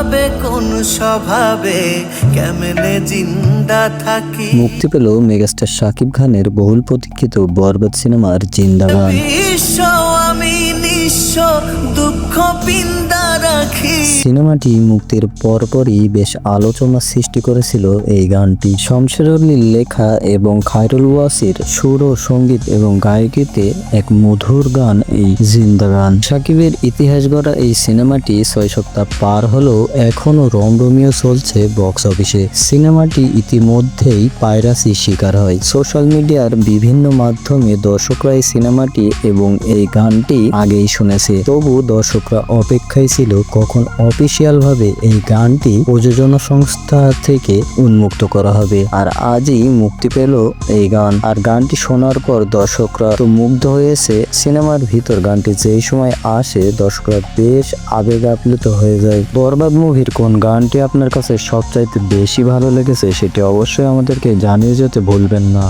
ভাবে কোন স্বভাবে কেমনে জিন্দা থাকি? মুক্তি পেল মেগাস্টার শাকিব খানের বহুল প্রতীক্ষিত বরবাদ সিনেমার জিন্দা গান। আমি নিঃস্ব দুঃখ পিন্দা রাখি। সিনেমাটি মুক্তির পরপরই বেশ আলোচনা সৃষ্টি করেছিল এই গানটি। শমশেরুল্লির লেখা এবং খায়রুল ওয়াসির সুর ও সংগীত এবং গায়কিতে এক মধুর গান এই জিন্দা গান। সাকিবের ইতিহাস গড়া এই সিনেমাটি ছয় সপ্তাহ পার হলেও এখনও রমরমিও চলছে বক্স অফিসে। সিনেমাটি ইতিমধ্যেই পাইরাসি শিকার হয়। সোশ্যাল মিডিয়ার বিভিন্ন মাধ্যমে দর্শকরা এই সিনেমাটি এবং এই গানটি আগেই শুনেছে। তবু দর্শকরা অপেক্ষায় ছিল কখন অফিসিয়াল ভাবে এই গানটি প্রযোজনা সংস্থা থেকে উন্মুক্ত করা হবে। আর আজই মুক্তি পেল এই গান। আর গানটি শোনার পর দর্শকরা তো মুগ্ধ হয়েছে সিনেমার ভিতর। গানটি যেই সময় আসে, দর্শকরা বেশ আবেগ আপ্লুত হয়ে যায়। বরবাদ মুভির কোন গানটি আপনার কাছে সবচাইতে বেশি ভালো লেগেছে, সেটি অবশ্যই আমাদেরকে জানিয়ে যেতে ভুলবেন না।